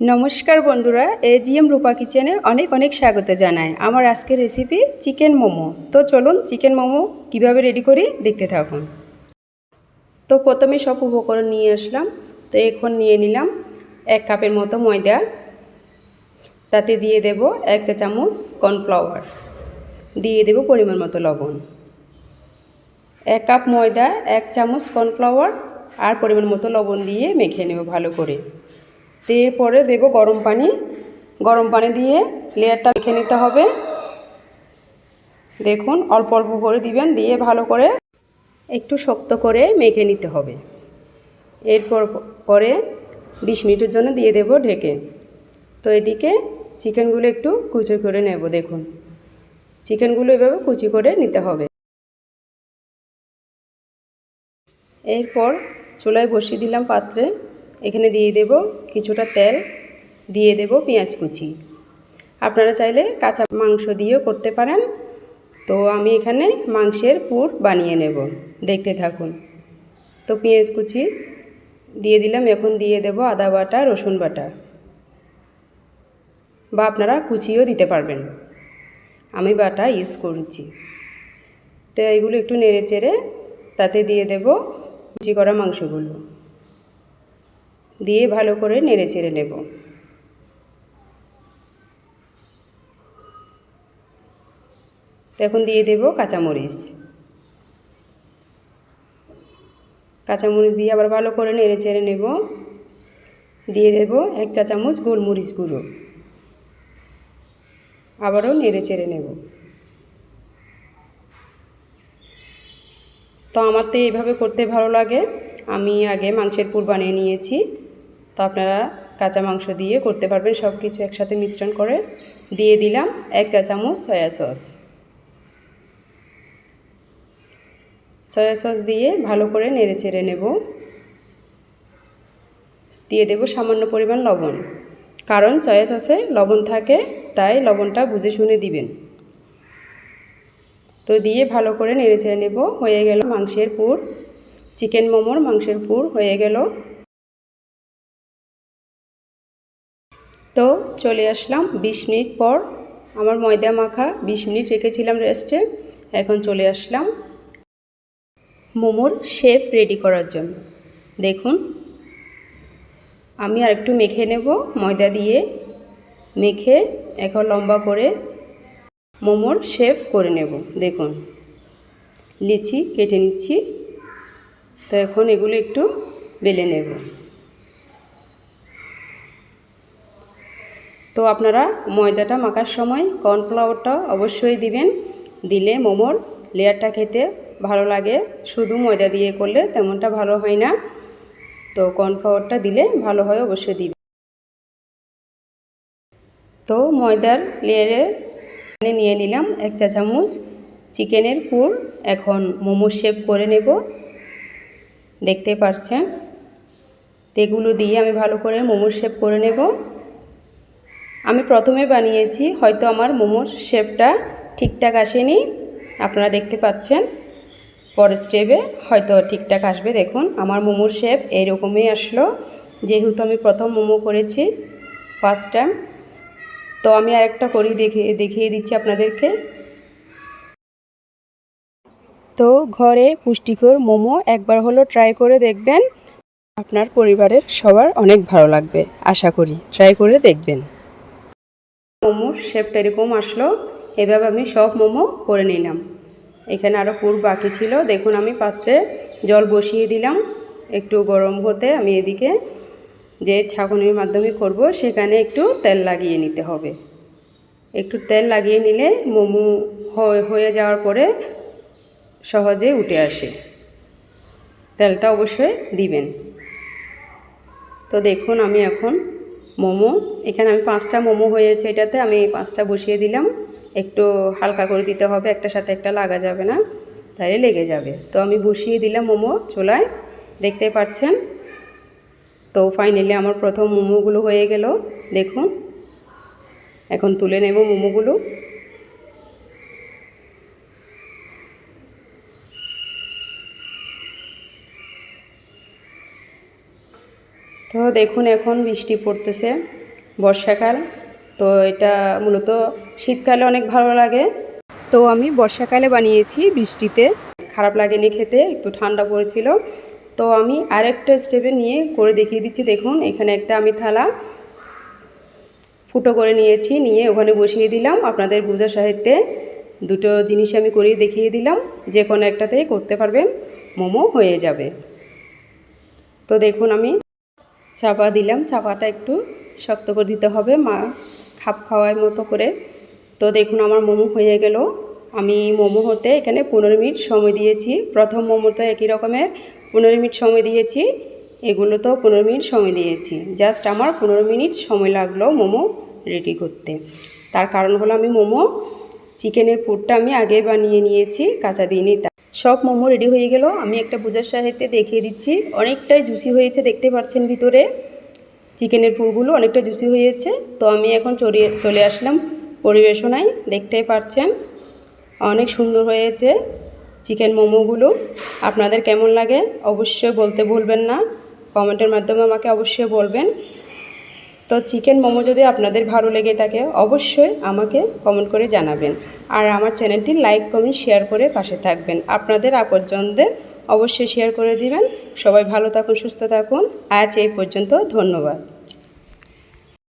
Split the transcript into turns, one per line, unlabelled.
নমস্কার বন্ধুরা, এজিএম রূপা কিচেনে অনেক অনেক স্বাগত জানাই। আমার আজকের রেসিপি চিকেন মোমো। তো চলুন চিকেন মোমো কীভাবে রেডি করি দেখতে থাকুন। তো প্রথমে সব উপকরণ নিয়ে আসলাম। তো এখন নিয়ে নিলাম এক কাপের মতো ময়দা। তাতে দিয়ে দেব এক চা চামচ কর্নফ্লাওয়ার দিয়ে দেব পরিমাণ মতো লবণ। এক কাপ ময়দা, এক চামচ কর্নফ্লাওয়ার আর পরিমাণ মতো লবণ দিয়ে মেখে নেব ভালো করে। এরপরে দেব গরম পানি। গরম পানি দিয়ে লেয়ারটা মেখে নিতে হবে। দেখুন, অল্প অল্প করে দিবেন, দিয়ে ভালো করে একটু শক্ত করে মেখে নিতে হবে। এরপর পরে বিশ মিনিটের জন্য দিয়ে দেব ঢেকে। তো এদিকে চিকেনগুলো একটু কুচি করে নেব, দেখুন। চিকেনগুলো এভাবে কুচি করে নিতে হবে। এরপর চুলায় বসিয়ে দিলাম পাত্রে। এখানে দিয়ে দেব কিছুটা তেল, দিয়ে দেব পেঁয়াজ কুচি। আপনারা চাইলে কাঁচা মাংস দিয়েও করতে পারেন। তো আমি এখানে মাংসের পুর বানিয়ে নেব। দেখতে থাকুন। তো পেঁয়াজ কুচি দিয়ে দিলাম। এখন দিয়ে দেব আদা বাটা, রসুন বাটা। বা আপনারা কুচিও দিতে পারবেন। আমি বাটা ইউজ করছি। তো এগুলো একটু নেড়ে চেড়ে তাতে দিয়ে দেব কুচি করা মাংসগুলো। দিয়ে ভালো করে নেড়ে চেড়ে নেব। এখন দিয়ে দেব কাঁচামরিচ। কাঁচামরিচ দিয়ে আবার ভালো করে নেড়ে চেড়ে নেব। দিয়ে দেব এক চা চামচ গোলমরিচ গুঁড়ো। আবারও নেড়ে চেড়ে নেব। তো আমার তো এইভাবে করতে ভালো লাগে। আমি আগে মাংসের পুর বানিয়ে নিয়েছি। তো আপনারা কাঁচা মাংস দিয়ে করতে পারবেন। সব কিছু একসাথে মিশ্রণ করে দিয়ে দিলাম এক চা চামচ সয়া সস। সয়া সস দিয়ে ভালো করে নেড়ে চেড়ে নেব। দিয়ে দেব সামান্য পরিমাণ লবণ। কারণ সয়া সসে লবণ থাকে, তাই লবণটা বুঝে শুনে দিবেন। তো দিয়ে ভালো করে নেড়ে চেড়ে নেব। হয়ে গেল মাংসের পুর। চিকেন মোমোর মাংসের পুর হয়ে গেল। তো চলে আসলাম বিশ মিনিট পর। আমার ময়দা মাখা বিশ মিনিট রেখেছিলাম রেস্টে। এখন চলে আসলাম মোমোর শেফ রেডি করার জন্য। দেখুন, আমি আর একটু মেখে নেব ময়দা দিয়ে। মেখে এখন লম্বা করে মোমোর শেফ করে নেব। দেখুন, লিচি কেটে নিচ্ছি। তো এখন এগুলো একটু বেলে নেব। তো আপনারা ময়দাটা মাখার সময় কর্নফ্লাওয়ারটা অবশ্যই দিবেন। দিলে মোমোর লেয়ারটা খেতে ভালো লাগে। শুধু ময়দা দিয়ে করলে তেমনটা ভালো হয় না। তো কর্নফ্লাওয়ারটা দিলে ভালো হয়, অবশ্যই দিবেন। তো ময়দার লেয়ারে নিয়ে নিলাম এক চা চামচ চিকেনের পুর। এখন মোমো শেপ করে নেব। দেখতে পাচ্ছেন তেগুলো দিয়ে আমি ভালো করে মোমো শেপ করে নেব। আমি প্রথমে বানিয়েছি, হয়তো আমার মোমোর শেপটা ঠিকঠাক আসেনি। আপনারা দেখতে পাচ্ছেন, পরের স্টেপে হয়তো ঠিকঠাক আসবে। দেখুন, আমার মোমোর শেপ এইরকমই আসলো। যেহেতু আমি প্রথম মোমো করেছি ফার্স্ট টাইম তো আমি আরেকটা করি দেখিয়ে দেখিয়ে দিচ্ছি আপনাদেরকে। তো ঘরে পুষ্টিকর মোমো একবার হলো ট্রাই করে দেখবেন। আপনার পরিবারের সবার অনেক ভালো লাগবে, আশা করি। ট্রাই করে দেখবেন। মোমোর শেপটা এরকম আসলো। এভাবে আমি সব মোমো করে নিলাম। এখানে আরও পুর বাকি ছিল। দেখুন, আমি পাত্রে জল বসিয়ে দিলাম। একটু গরম হতে আমি এদিকে যে ছাঁকুনির মাধ্যমে করব, সেখানে একটু তেল লাগিয়ে নিতে হবে। একটু তেল লাগিয়ে নিলে মোমো হয়ে যাওয়ার পরে সহজে উঠে আসে। তেলটা অবশ্যই দিবেন। তো দেখুন, আমি এখন মোমো। এখানে আমি পাঁচটা মোমো হয়েছে এটাতে। আমি পাঁচটা বসিয়ে দিলাম। একটু হালকা করে দিতে হবে একটা সাথে একটা লাগা যাবে না, তাহলে লেগে যাবে। তো আমি বসিয়ে দিলাম মোমো চুলায়। দেখতে পাচ্ছেন? তো ফাইনালি আমার প্রথম মোমোগুলো হয়ে গেল। দেখুন। এখন তুলে নেব মোমোগুলো। তো দেখুন, এখন বৃষ্টি পড়তেছে বর্ষাকাল। তো এটা মূলত শীতকালে অনেক ভালো লাগে। তো আমি বর্ষাকালে বানিয়েছি বৃষ্টিতে। খারাপ লাগেনি খেতে, একটু ঠান্ডা পড়েছিল। তো আমি আরেকটা স্টেপে নিয়ে করে দেখিয়ে দিচ্ছি। দেখুন, এখানে একটা আমি থালা ফুটো করে নিয়েছি, নিয়ে ওখানে বসিয়ে দিলাম। আপনাদের বোঝার সাহিত্যে দুটো জিনিস আমি করিয়ে দেখিয়ে দিলাম। যে কোনো একটাতে করতে পারবেন। মোমো হয়ে যাবে। তো দেখুন আমি চাপা দিলাম, চাপাটা একটু শক্ত করে দিতে হবে, মা খাপ খাওয়ার মতো করে। তো দেখুন আমার মোমো হয়ে গেল। আমি মোমো হতে এখানে পনেরো মিনিট সময় দিয়েছি। প্রথম মোমোতে একই রকমের, পনেরো মিনিট সময় দিয়েছি। এগুলো তো পনেরো মিনিট সময় দিয়েছি। জাস্ট আমার পনেরো মিনিট সময় লাগল মোমো রেডি করতে। তার কারণ হলো আমি মোমো চিকেনের পুরটা আমি আগে বানিয়ে নিয়েছি, কাঁচা দিইনি তা সব মোমো রেডি হয়ে গেল। আমি একটা পূজার সাহিত্যে দেখিয়ে দিচ্ছি। অনেকটাই জুসি হয়েছে, দেখতে পাচ্ছেন ভিতরে। চিকেনের পুরগুলো অনেকটা জুসি হয়েছে। তো আমি এখন চড়িয়ে, চলে আসলাম পরিবেশনায়। দেখতেই পাচ্ছেন, অনেক সুন্দর হয়েছে চিকেন মোমোগুলো। আপনাদের কেমন লাগে অবশ্যই বলতে ভুলবেন না। কমেন্টের মাধ্যমে আমাকে অবশ্যই বলবেন। তো চিকেন মোমো যদি আপনাদের ভালো লেগে থাকে, অবশ্যই আমাকে কমেন্ট করে জানাবেন। আর আমার চ্যানেলটি লাইক কমেন্ট শেয়ার করে পাশে থাকবেন। আপনাদের আপরজনদের অবশ্যই শেয়ার করে দিবেন। সবাই ভালো থাকুন, সুস্থ থাকুন। আজ এই পর্যন্ত ধন্যবাদ।